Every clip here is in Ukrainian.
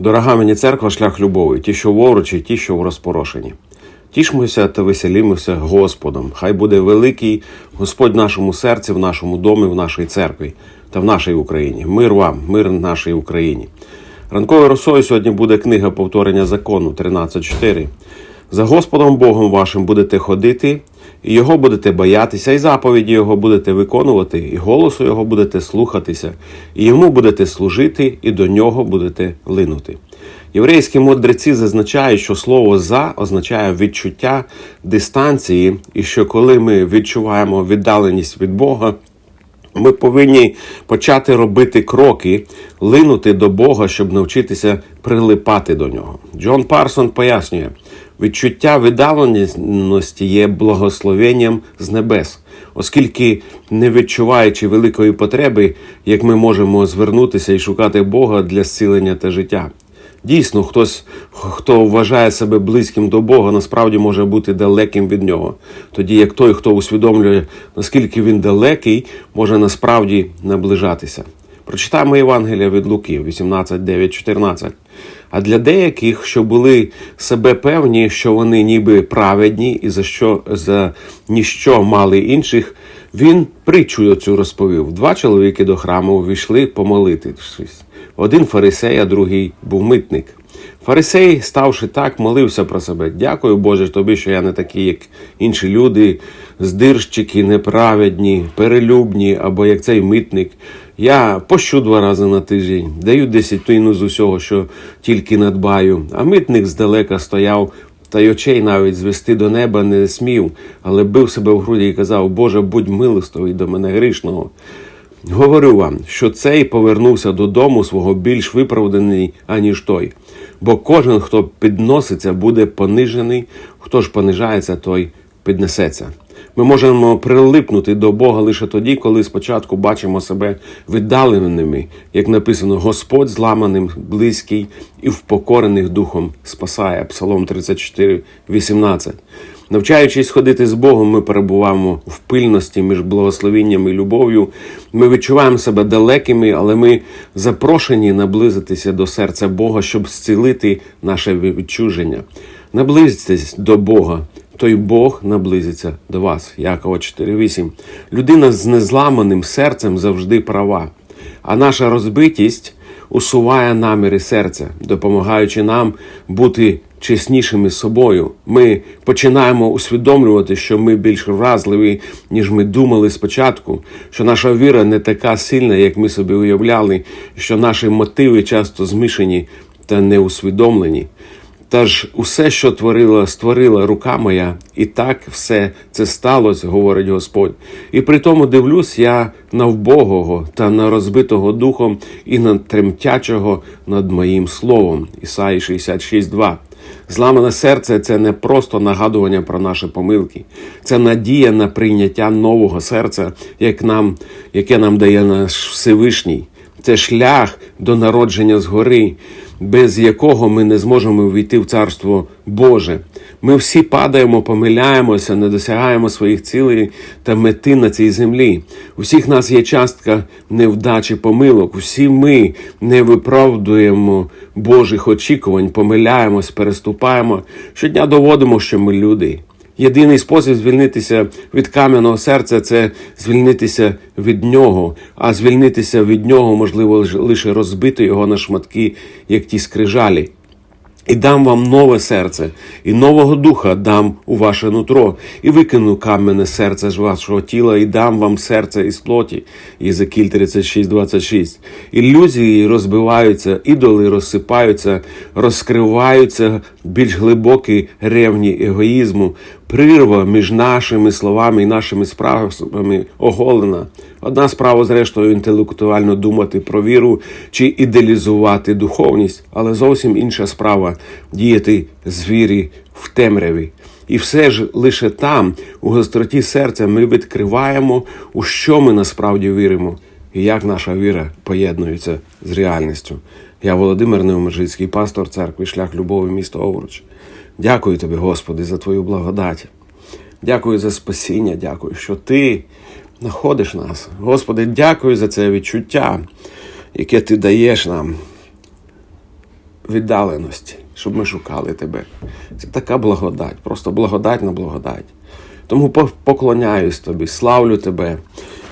Дорога мені церква, шлях любові, ті, що воруч, і ті, що в розпорошенні. Тішмося та веселімося Господом. Хай буде великий Господь в нашому серці, в нашому домі, в нашій церкві та в нашій Україні. Мир вам, мир нашій Україні. Ранковою росою сьогодні буде книга повторення закону 13.4. За Господом Богом вашим будете ходити, і Його будете боятися, і заповіді Його будете виконувати, і голосу Його будете слухатися, і йому будете служити, і до нього будете линути. Єврейські мудреці зазначають, що слово за означає відчуття дистанції, і що коли ми відчуваємо віддаленість від Бога, ми повинні почати робити кроки, линути до Бога, щоб навчитися прилипати до нього. Джон Парсон пояснює, відчуття віддаленості є благословенням з небес, оскільки, не відчуваючи великої потреби, як ми можемо звернутися і шукати Бога для зцілення та життя. Дійсно, хтось, хто вважає себе близьким до Бога, насправді може бути далеким від нього. Тоді як той, хто усвідомлює, наскільки він далекий, може насправді наближатися. Прочитаємо Євангелія від Луки 18, 9, 14. А для деяких, що були себе певні, що вони ніби праведні і за що за ніщо мали інших, він притчу цю розповів. Два чоловіки до храму увійшли помолитись. Один фарисей, а другий був митник. Фарисей, ставши так, молився про себе. Дякую, Боже, тобі, що я не такий, як інші люди, здирщики, неправедні, перелюбні, або як цей митник. Я пощу два рази на тиждень, даю десятину з усього, що тільки надбаю. А митник здалека стояв, та й очей навіть звести до неба не смів, але бив себе в груді і казав: Боже, будь милостивий до мене грішного. Говорю вам, що цей повернувся додому свого більш виправданий, аніж той. Бо кожен, хто підноситься, буде понижений, хто ж понижається, той піднесеться. Ми можемо прилипнути до Бога лише тоді, коли спочатку бачимо себе віддаленими, як написано, Господь зламаним, близький і впокорених духом спасає. Псалом 34, 18. Навчаючись ходити з Богом, ми перебуваємо в пильності між благословінням і любов'ю. Ми відчуваємо себе далекими, але ми запрошені наблизитися до серця Бога, щоб зцілити наше відчуження. Наблизьтесь до Бога. Той Бог наблизиться до вас. Якова 4.8. Людина з незламаним серцем завжди права, а наша розбитість усуває наміри серця, допомагаючи нам бути чеснішими з собою. Ми починаємо усвідомлювати, що ми більш вразливі, ніж ми думали спочатку, що наша віра не така сильна, як ми собі уявляли, що наші мотиви часто змішані та неусвідомлені. Та ж усе, що творила, створила рука моя, і так все це сталося, говорить Господь. І при тому дивлюсь я на вбогого та на розбитого духом, і на тремтячого над моїм словом. Ісаї 66,2. Зламане серце це не просто нагадування про наші помилки, це надія на прийняття нового серця, як нам, яке нам дає наш Всевишній. Це шлях до народження згори, без якого ми не зможемо війти в Царство Боже. Ми всі падаємо, помиляємося, не досягаємо своїх цілей та мети на цій землі. У всіх нас є частка невдачі помилок. Усі ми не виправдуємо Божих очікувань, помиляємось, переступаємо. Щодня доводимо, що ми люди. Єдиний спосіб звільнитися від кам'яного серця це звільнитися від нього, а звільнитися від нього можливо лише розбити його на шматки, як ті скрижалі. І дам вам нове серце, і нового духа дам у ваше нутро, і викину кам'яне серце з вашого тіла, і дам вам серце із плоті. Єзекіль 36, 26. Ілюзії розбиваються, ідоли розсипаються, розкриваються більш глибокі ревні егоїзму, прирва між нашими словами і нашими справами оголена. Одна справа, зрештою, інтелектуально думати про віру чи ідеалізувати духовність, але зовсім інша справа діяти з вірі в темряві. І все ж лише там, у гостроті серця, ми відкриваємо, у що ми насправді віримо, і як наша віра поєднується з реальністю. Я Володимир Неомежицький, пастор церкви, шлях любові, місто Овруч. Дякую тобі, Господи, за твою благодать. Дякую за спасіння, дякую, що ти знаходиш нас. Господи, дякую за це відчуття, яке ти даєш нам. віддаленості, щоб ми шукали тебе. Це така благодать, просто благодать на благодать. Тому поклоняюсь тобі, славлю тебе.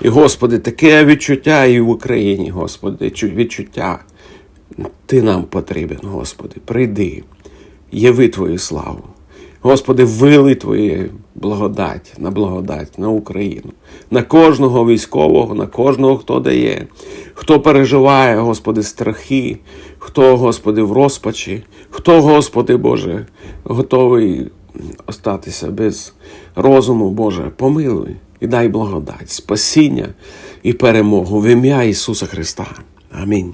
І, Господи, таке відчуття і в Україні, Господи, відчуття. Ти нам потрібен, Господи, прийди, яви Твою славу. Господи, вили Твою благодать на благодать на Україну, на кожного військового, на кожного, хто дає, хто переживає, Господи, страхи, хто, Господи, в розпачі, хто, Господи Боже, готовий остатися без розуму, Боже, помилуй і дай благодать, спасіння і перемогу в ім'я Ісуса Христа. Амінь.